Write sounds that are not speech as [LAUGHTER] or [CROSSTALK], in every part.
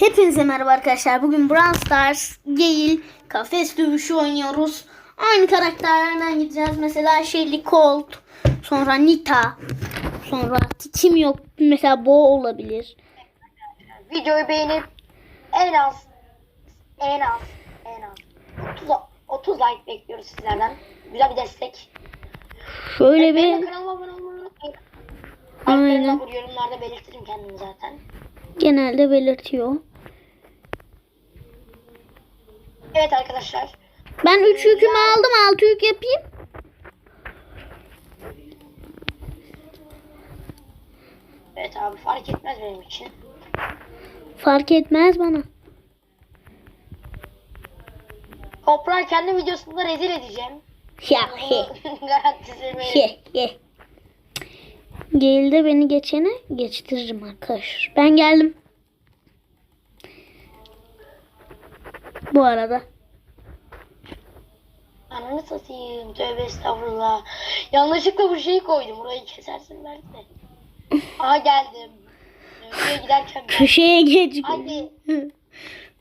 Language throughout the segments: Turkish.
Hepinize merhaba arkadaşlar. Bugün Brawl Stars, Gale, kafes dövüşü oynuyoruz. Aynı karakterlerden gideceğiz. Mesela Shelly Colt, sonra Nita, sonra kim yok. Mesela Bo olabilir. Videoyu beğenip en az en az en az 30, 30 like bekliyoruz sizlerden. Güzel bir destek. Şöyle Benim bir kanalıma abone olmayı unutmayın. Aynen. Yorumlarda belirtirim kendimi zaten. genelde belirtiyor. Evet arkadaşlar. Ben 3 yükümü aldım. 6 yük yapayım. Evet abi fark etmez benim için. Fark etmez bana. Toprağı kendi videosunda rezil edeceğim. Ya [LAUGHS] he. He he. Gale'de beni geçene geçtiririm arkadaşlar. Ben geldim. Bu arada. Ananı satayım. Tövbe estağfurullah. Yanlışlıkla bu şeyi koydum. Burayı kesersin belki de. [LAUGHS] Aha geldim. Buraya giderken ben. Köşeye geç. Hadi.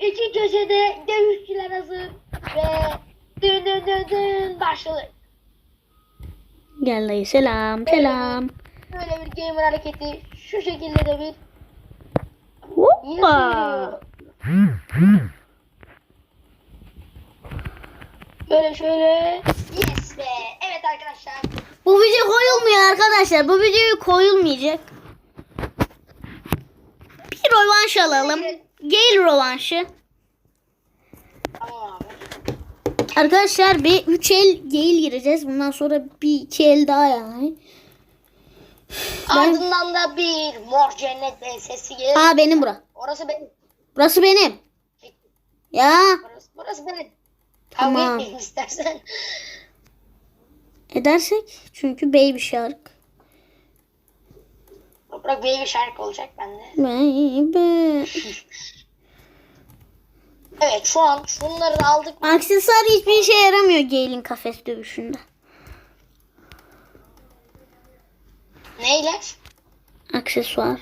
İki köşede dövüşçüler hazır. Ve dün dün dün dün başladı. Gel dayı selam selam. Böyle bir gamer hareketi. Şu şekilde de bir. Hoppa. [LAUGHS] sıyırıyor? Böyle şöyle. Yes be. Evet arkadaşlar. Bu video koyulmuyor arkadaşlar. Bu videoyu koyulmayacak. Bir rövanş alalım. Gale rövanşı. Tamam. Arkadaşlar bir 3 el Gale gireceğiz. Bundan sonra bir 2 el daha yani. Ardından da bir mor cennet sesi gelir. Aa benim bura. Orası benim. Burası benim. Ya Burası, burası benim. Kavga etmeyin istersen. edersek çünkü baby shark. Toprak baby şarkı olacak bende. Baby. [LAUGHS] Evet şu an şunları da aldık. Aksesuar hiçbir işe yaramıyor Gale'in kafes dövüşünde. Neyler? Aksesuar.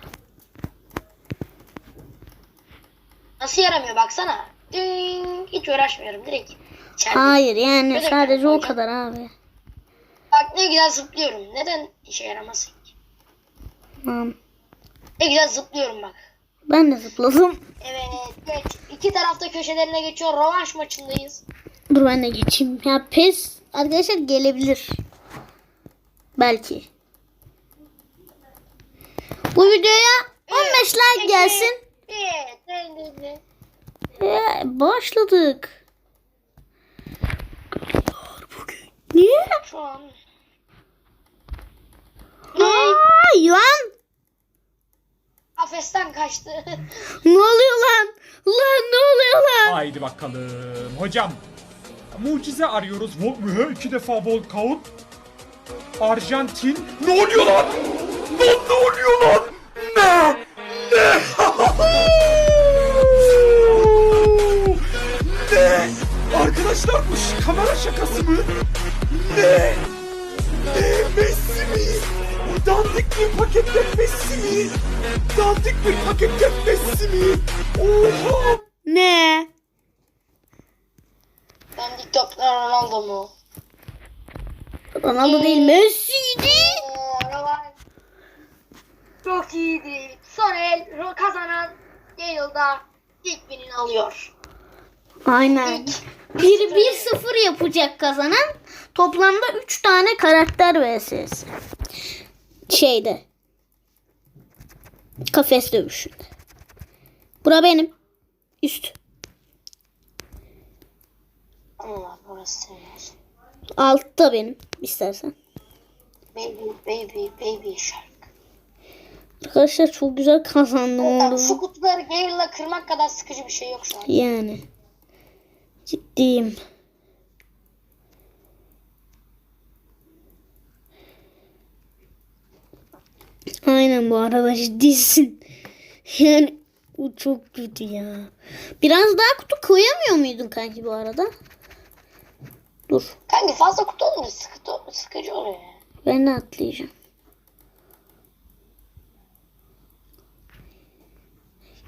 Nasıl yaramıyor baksana. Ding, hiç uğraşmıyorum direkt. Hayır yani Öyle sadece o kadar abi. Bak ne güzel zıplıyorum. Neden işe yaramasın ki? Tamam. Ne güzel zıplıyorum bak. Ben de zıpladım. Evet geç. İki tarafta köşelerine geçiyor. Rövanş maçındayız. Dur ben de geçeyim. Ya pes arkadaşlar gelebilir. Belki. Bu videoya 15 like gelsin. Evet. evet, evet. Ee, başladık. Bugün. Niye? Şu an. Ay lan. Kafesten kaçtı. [LAUGHS] Ne oluyor lan? Lan ne oluyor lan? Haydi bakalım. Hocam mucize arıyoruz. Vol iki defa vol count. Arjantin. Ne oluyor lan? Lan ne oluyor lan? Ne? Ne? [LAUGHS] ne? Arkadaşlar bu kamera şakası mı? Paketten Messi mi? Dandik bir paketten Messi mi? Oha! Ne? ben TikTok'ta Ronaldo mu? Ronaldo değil Messi'ydi. Oo, Rövanş. Çok iyiydi. Son el ro- kazanan Gale'da ilk binini alıyor. Aynen. Bir, bir sıfır yapacak kazanan. Toplamda 3 tane karakter vs. Şeyde. Kafes dövüşünde. Bura benim. Üst. Allah burası senin. Alt da benim. istersen. Baby baby baby shark. Arkadaşlar çok güzel kazandım oldu. şu kutuları Gale'la kırmak kadar sıkıcı bir şey yok şu an. Yani. Ciddiyim. Aynen bu arada ciddisin. Yani bu çok kötü ya. Biraz daha kutu koyamıyor muydun kanki bu arada? Dur. Kanka fazla kutu olunca sıkıntı, sıkıcı oluyor. Ben de atlayacağım.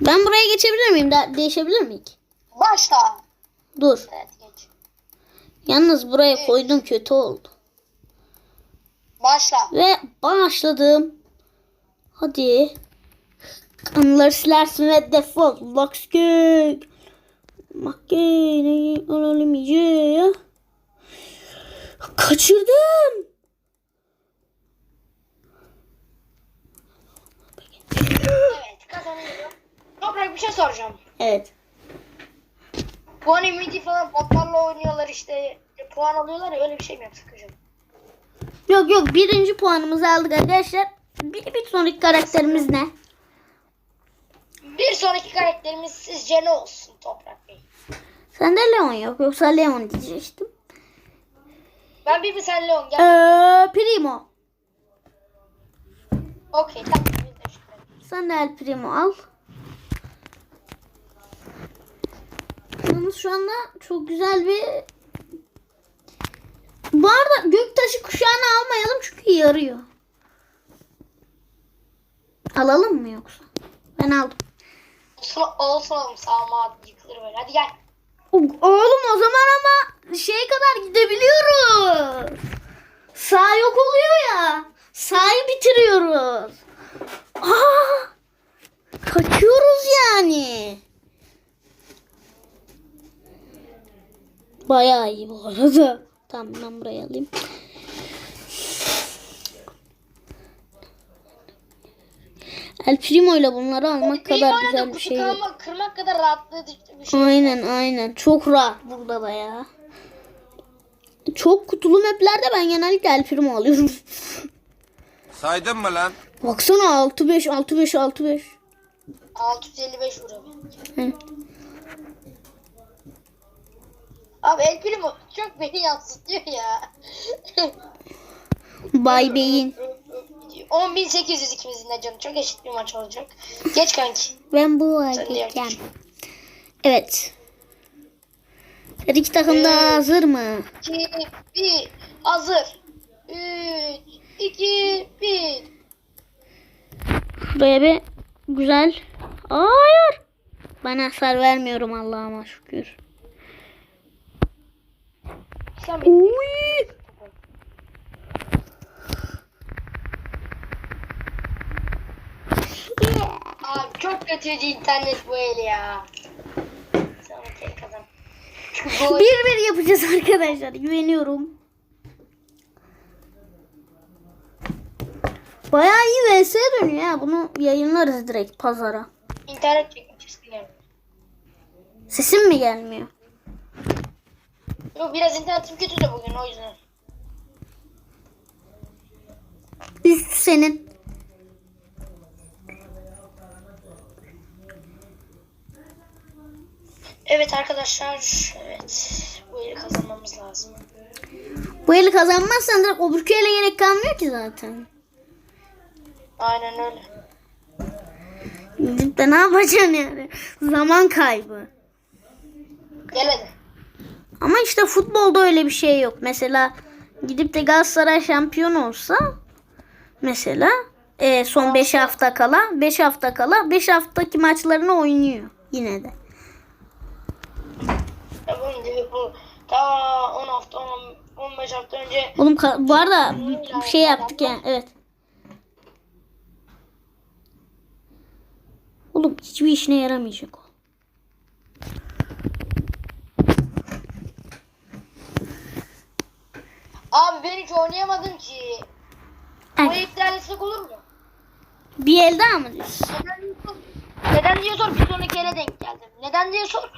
Ben buraya geçebilir miyim? De- değişebilir miyim? Başla. Dur. Evet geç. Yalnız buraya koydum kötü oldu. Başla. Ve başladım. Hadi. Anıları silersin ve defol. Lakskök. Makine olamayacağım. Kaçırdım. Evet kazanıyorum. Toprak bir şey soracağım. Evet. Puan ümidi falan botlarla oynuyorlar işte e, puan alıyorlar ya öyle bir şey mi yapsak hocam? Yok yok birinci puanımızı aldık arkadaşlar. Bir, bir sonraki karakterimiz ne? Bir sonraki karakterimiz sizce ne olsun Toprak Bey? Sende Leon yok yoksa Leon diyecektim. Ben bir mi sen Leon gel. Ee, Primo. Okey tamam. Sen de El Primo al. Yalnız şu anda çok güzel bir... Bu arada göktaşı kuşağını almayalım çünkü yarıyor. Alalım mı yoksa? Ben aldım. Olsun, olsun oğlum sağıma yıkılır böyle. Hadi gel. Oğlum o zaman ama şeye kadar gidebiliyoruz. Sağ yok oluyor ya. Sağı bitiriyoruz. Aa! Kaçıyoruz yani. Bayağı iyi bu arada. Tamam ben buraya alayım. El Primo ile bunları almak kadar Benim güzel bir şey yok. kırmak, kırmak kadar rahatlatıcı bir şey. Aynen aynen. Çok rahat burada da ya. Çok kutulu maplerde ben genellikle El Primo alıyorum. Saydın mı lan? Baksana 6-5 6-5 6-5. 655 vuruyor. Hı. Abi El Primo çok beni yansıtıyor ya. Bay Bey'in. [LAUGHS] 10.800 ikimizin de canı. Çok eşit bir maç olacak. Geç kanki. Ben bu ay. Evet. Her iki takım da hazır mı? 2, 1, hazır. 3, 2, 1. Buraya bir güzel. Hayır. Ben hasar vermiyorum Allah'ıma şükür. Uy. Abi çok kötüydü internet bu el ya. Bir bir yapacağız arkadaşlar. Güveniyorum. Bayağı iyi vs dönüyor ya. Bunu yayınlarız direkt pazara. İnternet istiyorum. Sesim mi gelmiyor? Yok biraz internetim kötü de bugün o yüzden. Üst senin. Evet arkadaşlar. Evet. Bu eli kazanmamız lazım. Bu eli kazanmazsan direkt öbürkü ele gerek kalmıyor ki zaten. Aynen öyle. De ne yapacaksın yani? Zaman kaybı. Gel hadi. Ama işte futbolda öyle bir şey yok. Mesela gidip de Galatasaray şampiyon olsa mesela e, son 5 hafta kala 5 hafta kala 5 haftaki maçlarını oynuyor yine de. Liverpool ta 10 hafta 10, 15 hafta önce Oğlum bu arada bir şey yaptık ya. Evet. Oğlum hiçbir işine yaramayacak o. Abi ben hiç oynayamadım ki. Bu Evet. iptalesek olur mu? Bir el daha mı diyorsun? Neden diye sor. Neden diye sor bir sonraki ele denk geldim. Neden diye sor.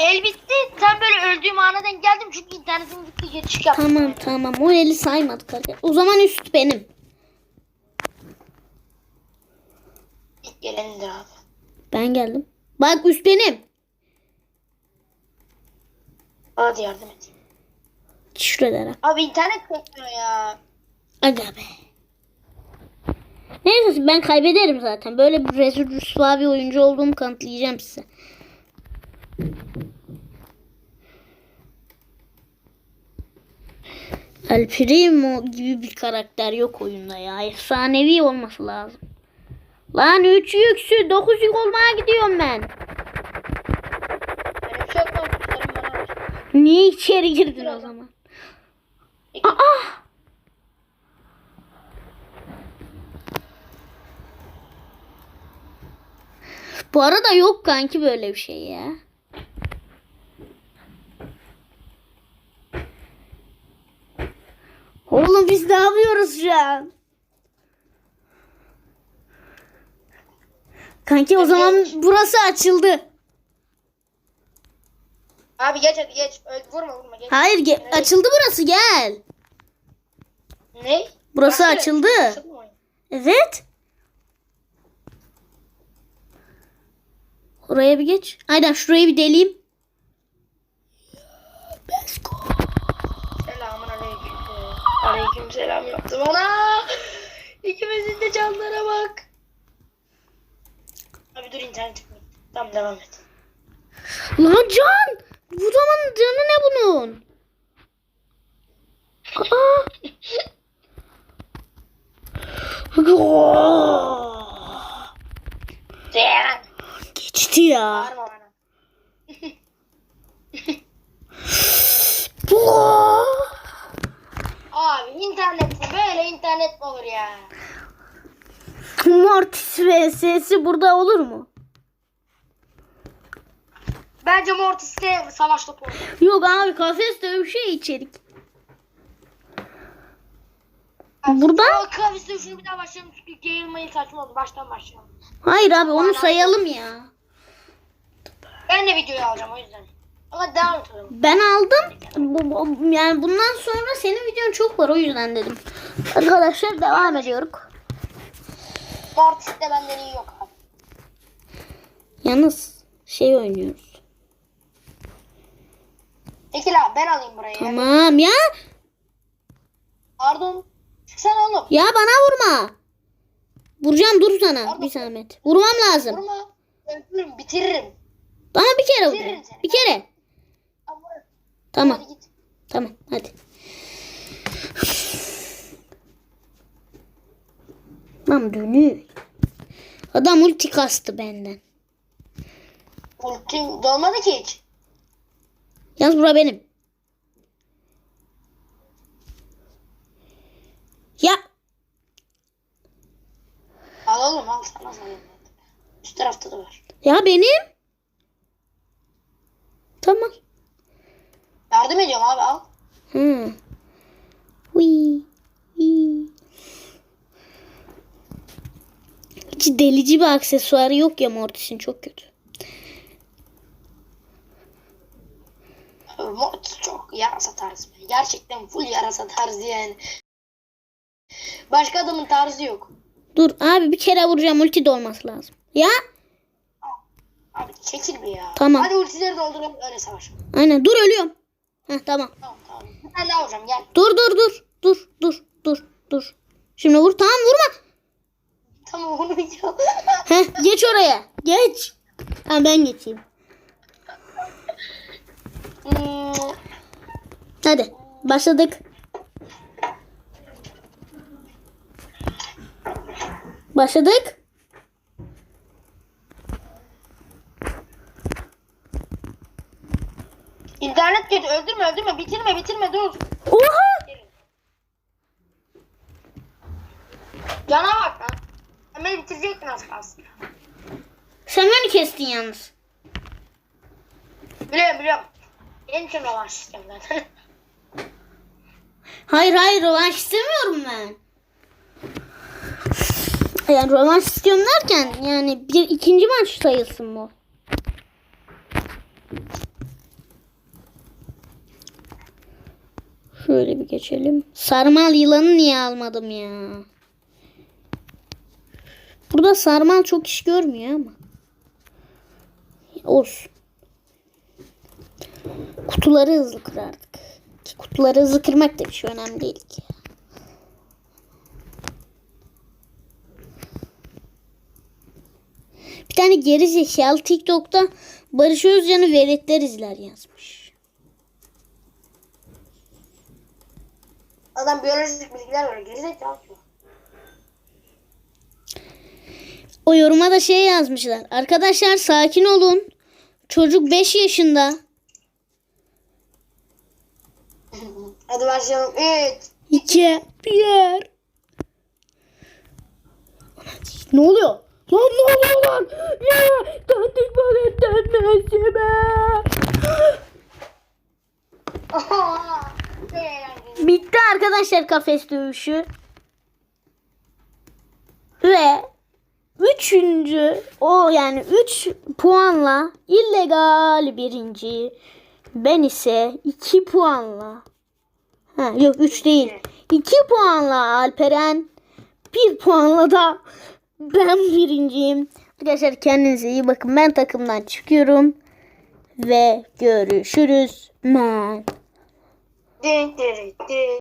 El bitti. Sen böyle öldüğüm ana denk geldim çünkü internetim gitti geçiş yaptım. Tamam tamam o eli saymadık arkadaşlar. O zaman üst benim. İlk gelendir abi. Ben geldim. Bak üst benim. Hadi yardım et. Şurada. Abi internet çekmiyor ya. Aga be. Neyse ben kaybederim zaten. Böyle bir rezil rüsva bir oyuncu olduğumu kanıtlayacağım size. El Primo gibi bir karakter yok oyunda ya. Efsanevi olması lazım. Lan 3 yüksü 9 yük olmaya gidiyorum ben. Niye içeri girdin o zaman? Aa! Bu arada yok kanki böyle bir şey ya. Oğlum biz ne yapıyoruz şu an? Kanki o zaman burası açıldı. Abi geç hadi geç. Öyle vurma vurma geç. Hayır ge- açıldı burası gel. Ne? Burası Başka- açıldı. Açıldı mı oyun? Evet. Oraya bir geç. Aynen şurayı bir deleyim. Let's go. Aleyküm. Selam yaptı bana. İkimizin de canlara bak. Abi dur internet. Tamam devam et. Lan can. Bu zaman canı ne bunun? Aa. Geçti ya. Bağırma bana. Abi internet böyle internet mi olur ya? Mortis vs'si burada olur mu? Bence Mortis'te savaş topu olur. Yok abi kafes dövüşü içerik. Burada? O kavisi şunu bir daha başlayalım çünkü yayılmayı saçma oldu. Baştan başlayalım. Hayır abi onu sayalım ya. Ben de videoyu alacağım o yüzden. Ama devam edelim. Ben aldım. Bu, bu- yani bundan sonra senin videon çok var o yüzden dedim. Arkadaşlar devam ediyoruz. Mortis'te benden iyi yok abi. Yalnız şey oynuyoruz. Peki la ben alayım burayı. Tamam ya. Pardon. Çıksana oğlum. Ya bana vurma. Vuracağım dur sana bir zahmet. Vurmam lazım. Vurma. Öldürürüm bitiririm. Bana bir kere vur. Bitiririm seni. Bir kere. Ama Tamam. Hadi git. Tamam hadi. Lan dönüyor. Adam ulti kastı benden. Ultim dolmadı ki hiç. Yalnız bura benim. Ya Al oğlum al sana sana. Üst tarafta da var. ya benim. Tamam. Yardım ediyorum abi al. Hı. Uy. Uy. Hiç delici bir aksesuarı yok ya Mortis'in çok kötü. Mortis çok yarasa tarzı. Gerçekten full yarasa tarzı yani. Başka adamın tarzı yok. Dur abi bir kere vuracağım ulti de olması lazım. Ya Abi çekil bir ya. Tamam. Hadi ultileri dolduralım öyle savaş. aynen dur ölüyorum. Heh tamam. Tamam tane daha vuracağım gel. Dur dur dur. Dur dur dur dur. Şimdi vur tamam vurma. Tamam onu ya. Heh geç oraya. Geç. Ha ben geçeyim. Hmm, Hadi başladık. Başladık. İnternet kötü öldürme öldürme bitirme bitirme dur. Oha! Cana bak lan. Hemen bitirecektin az kalsın. Sen beni kestin yalnız. Biliyorum biliyorum. Benim için rövanş istiyorum zaten. [LAUGHS] Hayır hayır rövanş istemiyorum ben. Yani rövanş istiyorum derken yani bir ikinci maç sayılsın bu. Şöyle bir geçelim. Sarmal yılanı niye almadım ya? Burada sarmal çok iş görmüyor ama. Olsun. Kutuları hızlı kırardık. Ki kutuları hızlı kırmak da bir şey önemli değil ki. Bir tane geri zekalı TikTok'ta Barış Özcan'ı veletler izler yazmış. Adam biyolojik bilgiler var. Gerizekalı. O yoruma da şey yazmışlar. Arkadaşlar sakin olun. Çocuk 5 yaşında. [LAUGHS] Hadi başlayalım. 3. 2 1 Ne oluyor? Lan ne oluyor lan? Ne? Dandik baletten Messi Bitti arkadaşlar kafes dövüşü. Ve üçüncü o yani 3 puanla illegal birinci. Ben ise 2 puanla. Ha, yok 3 değil. 2 puanla Alperen. 1 puanla da ben birinciyim. Arkadaşlar kendinize iyi bakın. Ben takımdan çıkıyorum. Ve görüşürüz. Man. 出てい。